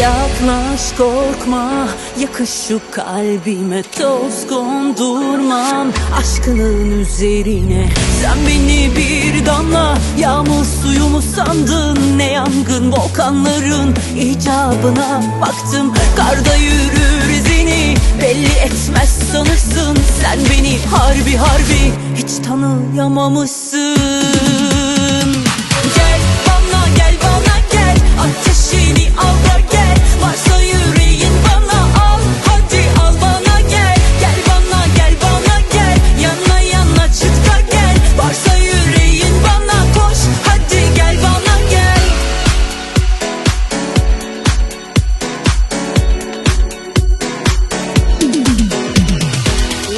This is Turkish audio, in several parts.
Yaklaş korkma. Yakış şu kalbime toz kondurmam Aşkının üzerine sen beni bir damla Yağmur suyu mu sandın. Ne yangın volkanların icabına Baktım. Karda yürür izini belli etmez sanırsın. Sen beni harbi harbi hiç tanıyamamışsın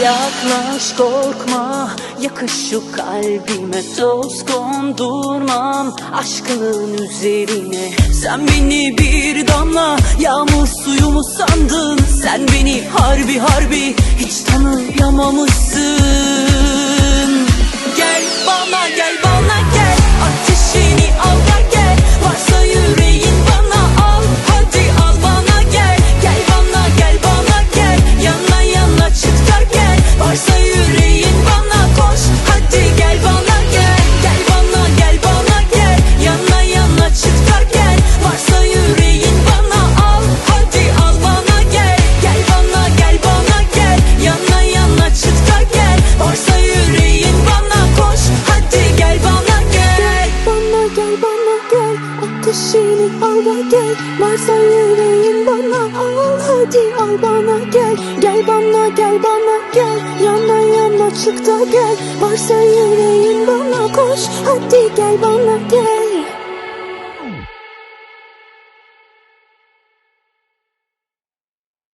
Yaklaş korkma. Yakış şu kalbime toz kondurmam. Aşkının üzerine sen beni bir damla Yağmur suyu mu sandın? Sen beni harbi harbi Hiç tanıyamamışsın Ateşini al da gel. Varsa yüreğin bana al. Hadi al bana gel. Gel bana gel bana gel. Yana yana çık da gel. Varsa yüreğin bana koş. Hadi gel bana gel